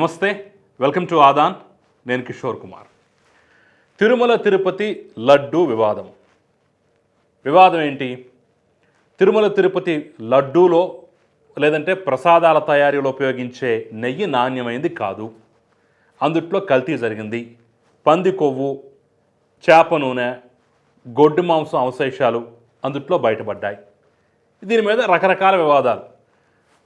నమస్తే welcome to Aadan. నేను కిషోర్ కుమార్. తిరుమల తిరుపతి లడ్డు వివాదం. వివాదం ఏంటి? తిరుమల తిరుపతి లడ్డూలో లేదంటే ప్రసాదాల తయారీలో ఉపయోగించే నెయ్యి నాణ్యమైంది కాదు. అందుట్లో కల్తీ జరిగింది. పంది కొవ్వు చేప నూనె గొడ్డు మాంసం అవశేషాలు అందుట్లో బయటపడ్డాయి. దీని మీద రకరకాల వివాదాలు.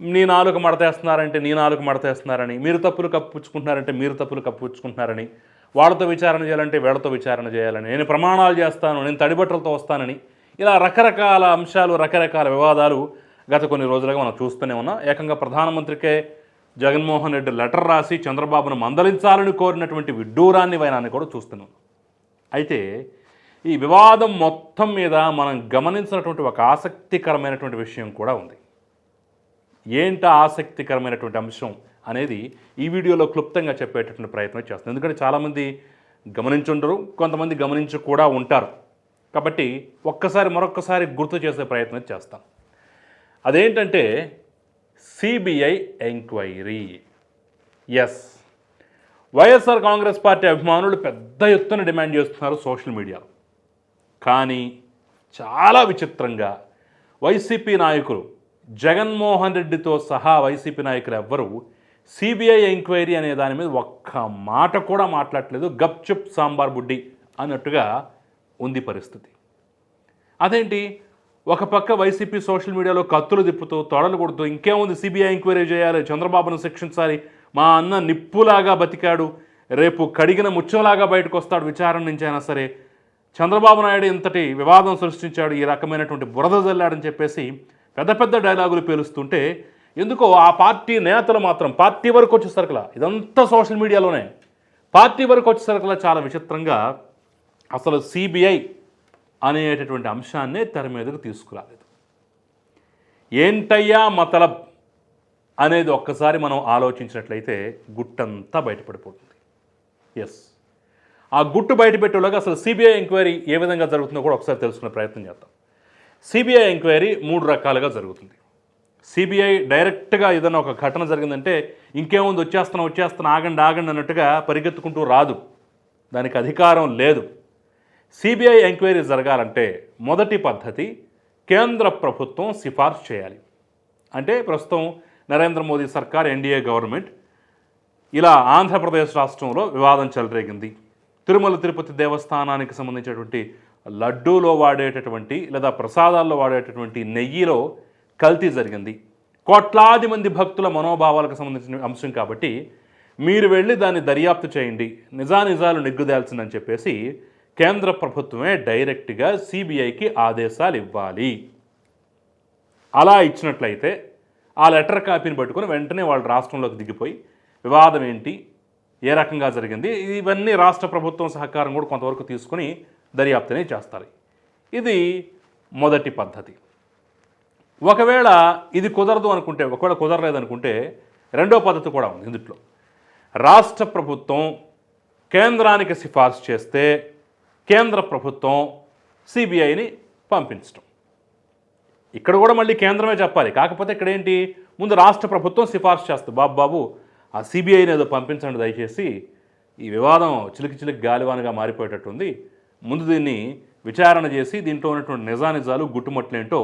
నీ నాలుగు మడతేస్తున్నారంటే నీ నాలుగు మడతేస్తున్నారని మీరు తప్పులు కప్పుచ్చుకుంటున్నారంటే మీరు తప్పులు కప్పుచ్చుకుంటున్నారని వాళ్ళతో విచారణ చేయాలంటే వీళ్ళతో విచారణ చేయాలని నేను ప్రమాణాలు చేస్తాను నేను తడిబట్టలతో వస్తానని ఇలా రకరకాల అంశాలు రకరకాల వివాదాలు గత కొన్ని రోజులుగా మనం చూస్తూనే ఉన్నాం. ఏకంగా ప్రధానమంత్రికే జగన్మోహన్ రెడ్డి లెటర్ రాసి చంద్రబాబును మందలించాలని కోరినటువంటి విడ్డూరాన్ని వైనాన్ని కూడా చూస్తున్నాం అయితే ఈ వివాదం మొత్తం మీద మనం గమనించినటువంటి ఒక ఆసక్తికరమైనటువంటి విషయం కూడా ఉంది. ఏంట ఆసక్తికరమైనటువంటి అంశం అనేది ఈ వీడియోలో క్లుప్తంగా చెప్పేటటువంటి ప్రయత్నం చేస్తుంది. ఎందుకంటే చాలామంది గమనించుండరు కొంతమంది గమనించి కూడా ఉంటారు. కాబట్టి ఒక్కసారి మరొక్కసారి గుర్తు చేసే ప్రయత్నం చేస్తాం. అదేంటంటే సిబిఐ ఎంక్వైరీ. ఎస్ వైఎస్ఆర్ కాంగ్రెస్ పార్టీ అభిమానులు పెద్ద ఎత్తున డిమాండ్ చేస్తున్నారు సోషల్ మీడియాలో కానీ చాలా విచిత్రంగా వైసీపీ నాయకులు జగన్మోహన్ రెడ్డితో సహా వైసీపీ నాయకులు ఎవ్వరూ సిబిఐ ఎంక్వైరీ అనే దాని మీద ఒక్క మాట కూడా మాట్లాడలేదు గప్చుప్ సాంబార్ బుడ్డి అన్నట్టుగా ఉంది పరిస్థితి. అదేంటి? ఒక పక్క వైసీపీ సోషల్ మీడియాలో కత్తులు తిప్పుతూ తొడలు కొడుతూ ఇంకేముంది సిబిఐ ఎంక్వైరీ చేయాలి? చంద్రబాబును శిక్షించాలి? మా అన్న నిప్పులాగా బతికాడు. రేపు కడిగిన ముచ్చంలాగా బయటకు వస్తాడు విచారణ నుంచి అయినా సరే. చంద్రబాబు నాయుడు ఇంతటి వివాదం సృష్టించాడు. ఈ రకమైనటువంటి బురద జల్లాడని చెప్పేసి పెద్ద పెద్ద డైలాగులు పేలుస్తుంటే ఎందుకో ఆ పార్టీ నేతలు మాత్రం పార్టీ వరకు వచ్చేసరికలా ఇదంతా సోషల్ మీడియాలోనే. పార్టీ వరకు వచ్చేసరికలా చాలా విచిత్రంగా అసలు సిబిఐ అనేటటువంటి అంశాన్నే తెర మీదకు తీసుకురాలేదు. ఏంటయ్యా మతలబ్ అనేది ఒక్కసారి మనం ఆలోచించినట్లయితే గుట్టంతా బయటపడిపోతుంది. ఎస్ ఆ గుట్టు బయటపెట్టేలాగా అసలు సిబిఐ ఎంక్వైరీ ఏ విధంగా జరుగుతుందో కూడా ఒకసారి తెలుసుకునే ప్రయత్నం చేద్దాం. సిబిఐ ఎంక్వైరీ మూడు రకాలుగా జరుగుతుంది. సిబిఐ డైరెక్ట్గా ఏదైనా ఒక ఘటన జరిగిందంటే ఇంకేముంది వచ్చేస్తున్నా వచ్చేస్తున్నా ఆగండి ఆగండి అన్నట్టుగా పరిగెత్తుకుంటూ రాదు. దానికి అధికారం లేదు. సిబిఐ ఎంక్వైరీ జరగాలంటే మొదటి పద్ధతి కేంద్ర ప్రభుత్వం సిఫార్సు చేయాలి. అంటే ప్రస్తుతం నరేంద్ర మోదీ సర్కార్ ఎన్డీఏ గవర్నమెంట్ ఇలా ఆంధ్రప్రదేశ్ రాష్ట్రంలో వివాదం చెలరేగింది. తిరుమల తిరుపతి దేవస్థానానికి సంబంధించినటువంటి లడ్డూలో వాడేటటువంటి లేదా ప్రసాదాల్లో వాడేటటువంటి నెయ్యిలో కల్తీ జరిగింది. కోట్లాది మంది భక్తుల మనోభావాలకు సంబంధించిన అంశం కాబట్టి మీరు వెళ్ళి దాన్ని దర్యాప్తు చేయండి. నిజానిజాలు నిగ్గుదేల్సిందని చెప్పేసి కేంద్ర ప్రభుత్వమే డైరెక్ట్గా సిబిఐకి ఆదేశాలు ఇవ్వాలి. అలా ఇచ్చినట్లయితే ఆ లెటర్ కాపీని పట్టుకుని వెంటనే వాళ్ళు రాష్ట్రంలోకి దిగిపోయి వివాదం ఏంటి? ఏ రకంగా జరిగింది? ఇవన్నీ రాష్ట్ర ప్రభుత్వం సహకారం కూడా కొంతవరకు తీసుకొని దర్యాప్తునే చేస్తారు ఇది మొదటి పద్ధతి. ఒకవేళ ఇది కుదరదు అనుకుంటే ఒకవేళ కుదరలేదనుకుంటే రెండో పద్ధతి కూడా ఉంది ఇందుట్లో. రాష్ట్ర ప్రభుత్వం కేంద్రానికి సిఫార్సు చేస్తే కేంద్ర ప్రభుత్వం సిబిఐని పంపించడం ఇక్కడ కూడా మళ్ళీ కేంద్రమే చెప్పాలి. కాకపోతే ఇక్కడ ఏంటి ముందు రాష్ట్ర ప్రభుత్వం సిఫార్సు చేస్తుంది. బాబు బాబు ఆ సిబిఐని ఏదో పంపించండి దయచేసి. ఈ వివాదం చిలికి చిలికి గాలివానగా మారిపోయేటట్టుంది. ముందు దీన్ని విచారణ చేసి దీంట్లో ఉన్నటువంటి నిజానిజాలు గుట్టుమట్లేంటో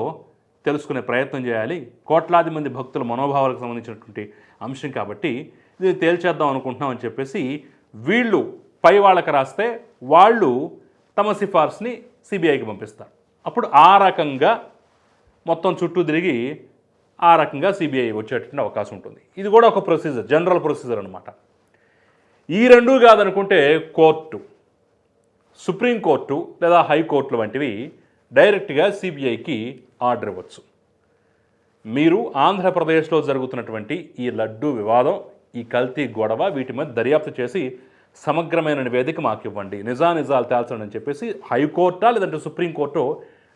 తెలుసుకునే ప్రయత్నం చేయాలి. కోట్లాది మంది భక్తుల మనోభావాలకు సంబంధించినటువంటి అంశం కాబట్టి ఇది తేల్చేద్దాం అనుకుంటున్నాం అని చెప్పేసి వీళ్ళు పై వాళ్ళకి రాస్తే వాళ్ళు తమ సిఫార్సుని సిబిఐకి పంపిస్తారు. అప్పుడు ఆ రకంగా మొత్తం చుట్టూ తిరిగి ఆ రకంగా సిబిఐ వచ్చేటటువంటి అవకాశం ఉంటుంది. ఇది కూడా ఒక ప్రొసీజర్ జనరల్ ప్రొసీజర్ అనమాట ఈ రెండు కాదనుకుంటే కోర్టు సుప్రీంకోర్టు లేదా హైకోర్టులు వంటివి డైరెక్ట్గా సిబిఐకి ఆర్డర్ ఇవ్వచ్చు. మీరు ఆంధ్రప్రదేశ్లో జరుగుతున్నటువంటి ఈ లడ్డు వివాదం ఈ కల్తీ గొడవ వీటి మీద దర్యాప్తు చేసి సమగ్రమైన నివేదిక మాకు ఇవ్వండి. నిజానిజాలు తేల్చండి అని చెప్పేసి హైకోర్టా లేదంటే సుప్రీంకోర్టు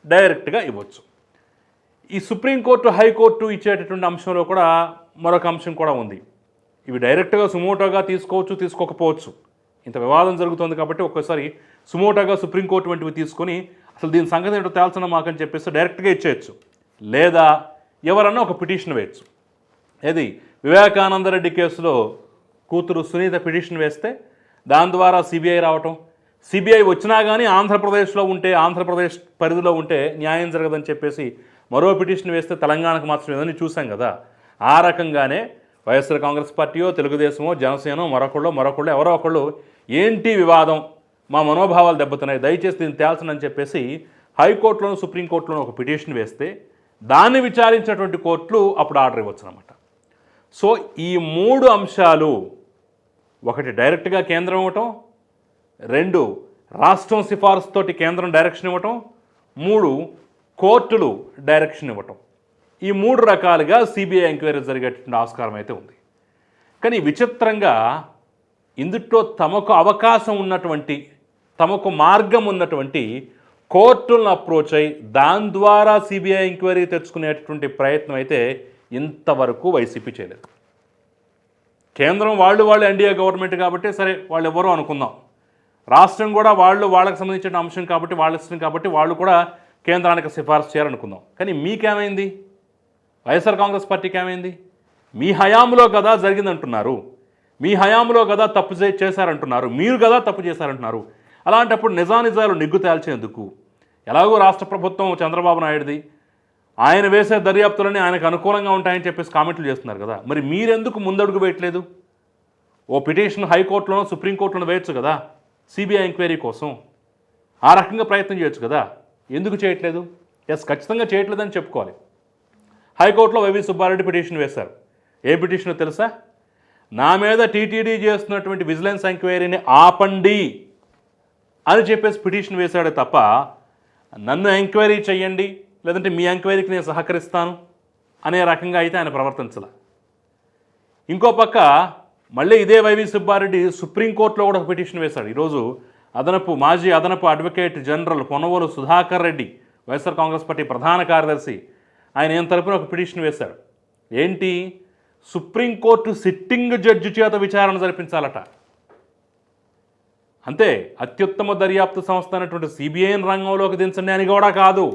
డైరెక్ట్గా ఇవ్వచ్చు. ఈ సుప్రీంకోర్టు హైకోర్టు ఇచ్చేటటువంటి అంశంలో కూడా మరొక అంశం కూడా ఉంది. ఇవి డైరెక్ట్గా సుమోటోగా తీసుకోవచ్చు తీసుకోకపోవచ్చు. ఇంత వివాదం జరుగుతుంది కాబట్టి ఒక్కోసారి సుమోటాగా సుప్రీంకోర్టు వంటివి తీసుకొని అసలు దీని సంగతి ఏంటో తేల్చడం మాకని చెప్పేసి డైరెక్ట్గా ఇచ్చేయచ్చు. లేదా ఎవరన్నా ఒక పిటిషన్ వేయచ్చు. ఏది? వివేకానంద రెడ్డి కేసులో కూతురు సునీత పిటిషన్ వేస్తే దాని ద్వారా సిబిఐ రావటం. సిబిఐ వచ్చినా కానీ ఆంధ్రప్రదేశ్లో ఉంటే ఆంధ్రప్రదేశ్ పరిధిలో ఉంటే న్యాయం జరగదని చెప్పేసి మరో పిటిషన్ వేస్తే తెలంగాణకు మాత్రమే ఏదని చూసాం కదా. ఆ రకంగానే వైఎస్ఆర్ కాంగ్రెస్ పార్టీయో తెలుగుదేశమో జనసేనో మరొకళ్ళు మరొకళ్ళు ఎవరో ఒకళ్ళు ఏంటి వివాదం? మా మనోభావాలు దెబ్బతున్నాయి. దయచేసి దీన్ని తేల్చనని చెప్పేసి హైకోర్టులోను సుప్రీంకోర్టులోను ఒక పిటిషన్ వేస్తే దాన్ని విచారించినటువంటి కోర్టులు అప్పుడు ఆర్డర్ ఇవ్వచ్చు అనమాట సో ఈ మూడు అంశాలు ఒకటి డైరెక్ట్గా కేంద్రం ఇవ్వటం రెండు రాష్ట్రం సిఫార్సుతోటి కేంద్రం డైరెక్షన్ ఇవ్వటం మూడు కోర్టులు డైరెక్షన్ ఇవ్వటం. ఈ మూడు రకాలుగా సిబిఐ ఎంక్వైరీ జరిగేటువంటి ఆస్కారం అయితే ఉంది. కానీ విచిత్రంగా ఇందుట్లో తమకు అవకాశం ఉన్నటువంటి తమకు మార్గం ఉన్నటువంటి కోర్టులను అప్రోచ్ అయి దాని ద్వారా సిబిఐ ఎంక్వైరీ తెచ్చుకునేటటువంటి ప్రయత్నం అయితే ఇంతవరకు వైసీపీ చేయలేదు. కేంద్రం వాళ్ళు వాళ్ళు ఎన్డీఏ గవర్నమెంట్ కాబట్టి సరే వాళ్ళు ఎవరో అనుకుందాం. రాష్ట్రం కూడా వాళ్ళు వాళ్ళకి సంబంధించిన అంశం కాబట్టి వాళ్ళ ఇష్టం కాబట్టి వాళ్ళు కూడా కేంద్రానికి సిఫార్సు చేయాలనుకుందాం. కానీ మీకేమైంది? వైఎస్ఆర్ కాంగ్రెస్ పార్టీకి ఏమైంది మీ హయాంలో కదా జరిగిందంటున్నారు. మీ హయాంలో కదా తప్పు చే- చేశారంటున్నారు. మీరు కదా తప్పు చేశారంటున్నారు. అలాంటప్పుడు నిజానిజాలు నిగ్గు తేల్చేందుకు. ఎలాగో రాష్ట్ర ప్రభుత్వం చంద్రబాబు నాయుడుది. ఆయన వేసే దర్యాప్తులని ఆయనకు అనుకూలంగా ఉంటాయని చెప్పేసి కామెంట్లు చేస్తున్నారు కదా. మరి మీరెందుకు ముందడుగు వేయట్లేదు? ఓ పిటిషన్ హైకోర్టులోనో సుప్రీంకోర్టులోనో వేయచ్చు కదా సిబిఐ ఎంక్వైరీ కోసం. ఆ రకంగా ప్రయత్నం చేయొచ్చు కదా. ఎందుకు చేయట్లేదు? ఎస్ ఖచ్చితంగా చేయట్లేదని చెప్పుకోవాలి. హైకోర్టులో వైవి సుబ్బారెడ్డి పిటిషన్ వేశారు. ఏ పిటిషన్ తెలుసా? నా మీద టీటీడీ చేస్తున్నటువంటి విజిలెన్స్ ఎంక్వైరీని ఆపండి. అని చెప్పేసి పిటిషన్ వేశాడే తప్ప నన్ను ఎంక్వైరీ చేయండి లేదంటే మీ ఎంక్వైరీకి నేను సహకరిస్తాను అనే రకంగా అయితే ఆయన ప్రవర్తించాల. ఇంకో పక్క మళ్ళీ ఇదే వైవి సుబ్బారెడ్డి సుప్రీంకోర్టులో కూడా ఒక పిటిషన్ వేశాడు. ఈరోజు అదనపు మాజీ అదనపు advocate general Konavolu Sudhakar Reddy YSR Congress party ప్రధాన కార్యదర్శి ఆయన ఏం తరపున ఒక పిటిషన్ వేశాడు. ఏంటి? సుప్రీంకోర్టు సిట్టింగ్ జడ్జి చేత విచారణ జరిపించాలట. అంతే అత్యుత్తమ దర్యాప్తు సంస్థ అనేటువంటి సిబిఐని రంగంలోకి దించండి అని కూడా కాదు.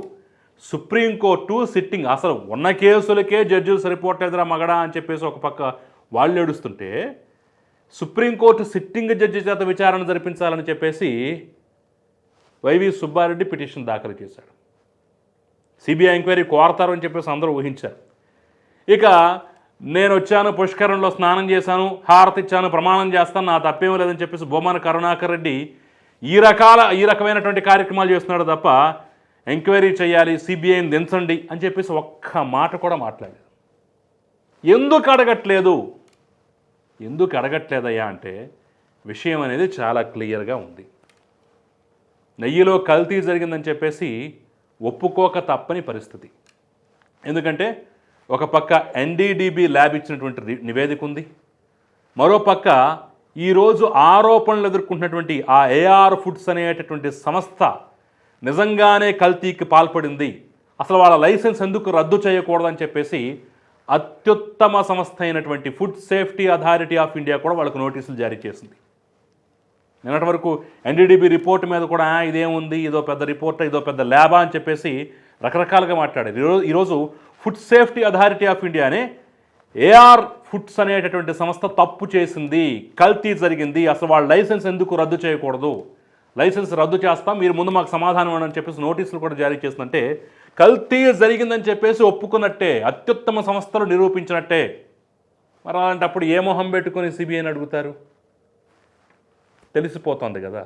సుప్రీంకోర్టు సిట్టింగ్ అసలు ఉన్న కేసులకే జడ్జిలు సరిపోవట్లేదురా మగడా అని చెప్పేసి ఒక పక్క వాళ్ళు ఏడుస్తుంటే సుప్రీంకోర్టు సిట్టింగ్ జడ్జి చేత విచారణ జరిపించాలని చెప్పేసి వైవి సుబ్బారెడ్డి పిటిషన్ దాఖలు చేశాడు. సిబిఐ ఎంక్వైరీ కోరతారు అని చెప్పేసి అందరూ ఊహించారు. ఇక నేను వచ్చాను పుష్కరంలో స్నానం చేశాను హారతి ఇచ్చాను ప్రమాణం చేస్తాను నా తప్పేం లేదని చెప్పేసి బొమ్మన కరుణాకర్ రెడ్డి ఈ రకాల ఈ రకమైనటువంటి కార్యక్రమాలు చేస్తున్నాడు తప్ప ఎంక్వైరీ చేయాలి సిబిఐని దించండి అని చెప్పేసి ఒక్క మాట కూడా మాట్లాడలేదు. ఎందుకు అడగట్లేదు? ఎందుకు అడగట్లేదయ్యా అంటే విషయం అనేది చాలా క్లియర్గా ఉంది. నెయ్యిలో కల్తీ జరిగిందని చెప్పేసి ఒప్పుకోక తప్పని పరిస్థితి. ఎందుకంటే ఒక పక్క ఎన్డీడీబీ ల్యాబ్ ఇచ్చినటువంటి నివేదిక ఉంది. మరో పక్క ఈరోజు ఆరోపణలు ఎదుర్కొంటున్నటువంటి ఆ ఏఆర్ ఫుడ్స్ అనేటటువంటి సంస్థ నిజంగానే కల్తీకి పాల్పడింది. అసలు వాళ్ళ లైసెన్స్ ఎందుకు రద్దు చేయకూడదని చెప్పేసి అత్యుత్తమ సంస్థ అయినటువంటి food safety authority of India కూడా వాళ్ళకు నోటీసులు జారీ చేసింది. నిన్నటి వరకు ఎన్డీడీబీ రిపోర్ట్ మీద కూడా ఇదేముంది? ఇదో పెద్ద రిపోర్ట్? ఇదో పెద్ద ల్యాబా? అని చెప్పేసి రకరకాలుగా మాట్లాడారు. ఈరోజు ఈరోజు ఫుడ్ సేఫ్టీ అథారిటీ ఆఫ్ ఇండియానే ఏఆర్ ఫుడ్స్ అనేటటువంటి సంస్థ తప్పు చేసింది కల్తీ జరిగింది. అసలు వాళ్ళ లైసెన్స్ ఎందుకు రద్దు చేయకూడదు? లైసెన్స్ రద్దు చేస్తాం మీరు ముందు మాకు సమాధానం అని చెప్పేసి నోటీసులు కూడా జారీ చేసిందంటే కల్తీ జరిగిందని చెప్పేసి ఒప్పుకున్నట్టే అత్యుత్తమ సంస్థలు నిరూపించినట్టే. మరి అలాంటప్పుడు ఏ మొహం పెట్టుకొని సిబిఐని అడుగుతారు? తెలిసిపోతుంది కదా.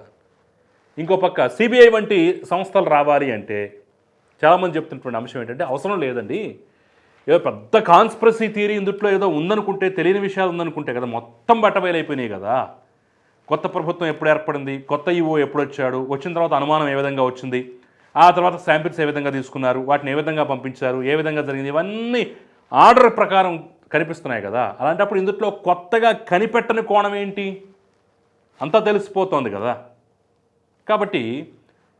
ఇంకో పక్క సిబిఐ వంటి సంస్థలు రావాలి అంటే చాలామంది చెప్తున్నటువంటి అంశం ఏంటంటే అవసరం లేదండి. ఏదో పెద్ద కాన్స్పరసీ థియరీ ఇందుట్లో ఏదో ఉందనుకుంటే తెలియని విషయాలు ఉందనుకుంటే కదా మొత్తం బట్టబయలైపోయినాయి కదా. కొత్త ప్రభుత్వం ఎప్పుడు ఏర్పడింది కొత్త ఈవో ఎప్పుడు వచ్చాడు వచ్చిన తర్వాత అనుమానం ఏ విధంగా వచ్చింది ఆ తర్వాత శాంపిల్స్ ఏ విధంగా తీసుకున్నారు వాటిని ఏ విధంగా పంపించారు ఏ విధంగా జరిగింది ఇవన్నీ ఆర్డర్ ప్రకారం కనిపిస్తున్నాయి కదా. అలాంటప్పుడు ఇందుట్లో కొత్తగా కనిపెట్టని కోణం ఏంటి? అంతా తెలిసిపోతోంది కదా. కాబట్టి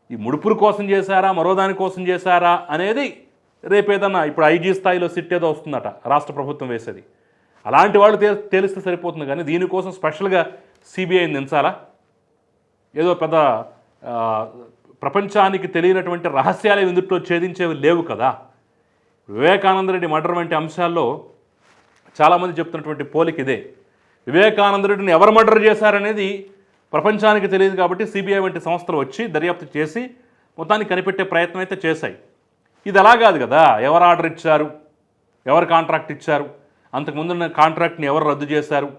ఈ ముడుపుల కోసం చేశారా మరో దాని కోసం చేశారా అనేది రేపేదన్నా ఇప్పుడు ఐజీ స్థాయిలో సిట్ ఏదో వస్తుందట రాష్ట్ర ప్రభుత్వం వేసేది. అలాంటి వాళ్ళు తే తేలిస్తే సరిపోతుంది కానీ దీనికోసం స్పెషల్గా సిబిఐని దించాలా? ఏదో పెద్ద ప్రపంచానికి తెలియనటువంటి రహస్యాలు ఎందుట్లో ఛేదించేవి లేవు కదా. వివేకానంద రెడ్డి మర్డర్ వంటి అంశాల్లో చాలామంది చెప్తున్నటువంటి పోలిక ఇదే. వివేకానంద రెడ్డిని ఎవరు మర్డర్ చేశారనేది ప్రపంచానికి తెలియదు కాబట్టి సిబిఐ వంటి సంస్థలు వచ్చి దర్యాప్తు చేసి మొత్తాన్ని కనిపెట్టే ప్రయత్నం అయితే చేశాయి. ఇది అలా కాదు కదా. ఎవరు ఆర్డర్ ఇచ్చారు? ఎవరు కాంట్రాక్ట్ ఇచ్చారు? అంతకుముందున్న కాంట్రాక్ట్ని ఎవరు రద్దు చేశారు?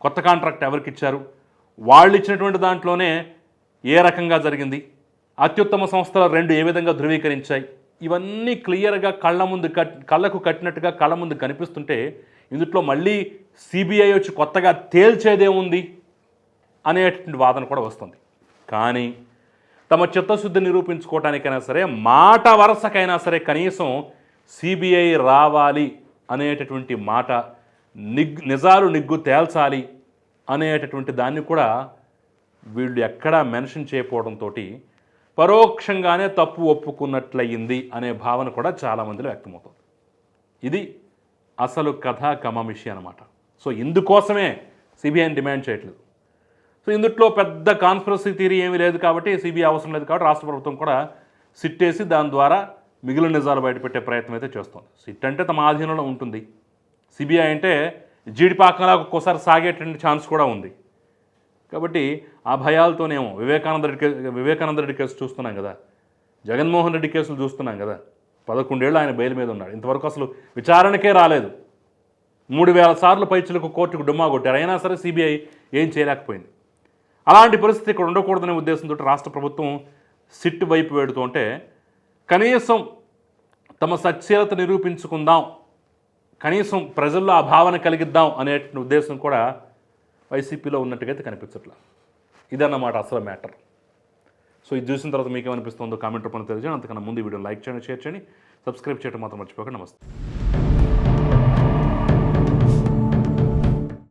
కొత్త కాంట్రాక్ట్ ఎవరికి ఇచ్చారు? వాళ్ళు ఇచ్చినటువంటి దాంట్లోనే ఏ రకంగా జరిగింది? అత్యుత్తమ సంస్థల రెండు ఏ విధంగా ధృవీకరించాయి? ఇవన్నీ క్లియర్గా కళ్ళ ముందు కట్ కళ్ళకు కట్టినట్టుగా కళ్ళ ముందు కనిపిస్తుంటే ఇందులో మళ్ళీ సిబిఐ వచ్చి కొత్తగా తేల్చేదేముంది? అనేటువంటి వాదన కూడా వస్తుంది. కానీ తమ చిత్తశుద్ధి నిరూపించుకోవటానికైనా సరే మాట వరసకైనా సరే కనీసం సిబిఐ రావాలి అనేటటువంటి మాట నిగ్ నిజాలు నిగ్గు తేల్చాలి అనేటటువంటి దాన్ని కూడా వీళ్ళు ఎక్కడా మెన్షన్ చేయకపోవడంతో పరోక్షంగానే తప్పు ఒప్పుకున్నట్లయింది అనే భావన కూడా చాలామందిలో వ్యక్తమవుతుంది. ఇది అసలు కథ కమమిషి అనమాట సో ఇందుకోసమే సిబిఐని డిమాండ్ చేయట్లేదు. సో ఇందుట్లో పెద్ద కాన్స్పిరసీ థియరీ ఏమీ లేదు కాబట్టి సిబిఐ అవసరం లేదు కాబట్టి రాష్ట్ర ప్రభుత్వం కూడా సిట్ వేసి దాని ద్వారా మిగిలిన నిజాలు బయటపెట్టే ప్రయత్నం అయితే చేస్తుంది. సిట్ అంటే తమ ఆధీనంలో ఉంటుంది. సిబిఐ అంటే జీడిపాకంలా ఒక్కోసారి సాగేటువంటి ఛాన్స్ కూడా ఉంది. కాబట్టి ఆ భయాలతోనేమో వివేకానంద రెడ్డి కేసు వివేకానంద రెడ్డి కేసు చూస్తున్నాం కదా. జగన్మోహన్ రెడ్డి కేసులు చూస్తున్నాం కదా. పదకొండేళ్ళు ఆయన బెయిల్ మీద ఉన్నాడు. ఇంతవరకు అసలు విచారణకే రాలేదు. మూడు వేల సార్లు పైచులకు కోర్టుకు డుమ్మా కొట్టారు. అయినా సరే సిబిఐ ఏం చేయలేకపోయింది. అలాంటి పరిస్థితి ఇక్కడ ఉండకూడదనే ఉద్దేశంతో రాష్ట్ర ప్రభుత్వం సిట్ వైపు వేడుతూ ఉంటే కనీసం తమ సత్యత నిరూపించుకుందాం కనీసం ప్రజల్లో ఆ భావన కలిగిద్దాం అనే ఉద్దేశం కూడా వైసీపీలో ఉన్నట్టుగా అయితే కనిపించట్లా. ఇదన్నమాట అసలు మ్యాటర్. సో ఇది చూసిన తర్వాత మీకు ఏమనిపిస్తుందో కామెంట్ రూపంలో తెలియజేయండి. అంతకన్నా ముందు వీడియో లైక్ చేయండి షేర్ చేయండి. సబ్స్క్రైబ్ చేయడం మాత్రం మర్చిపోకండి. నమస్తే.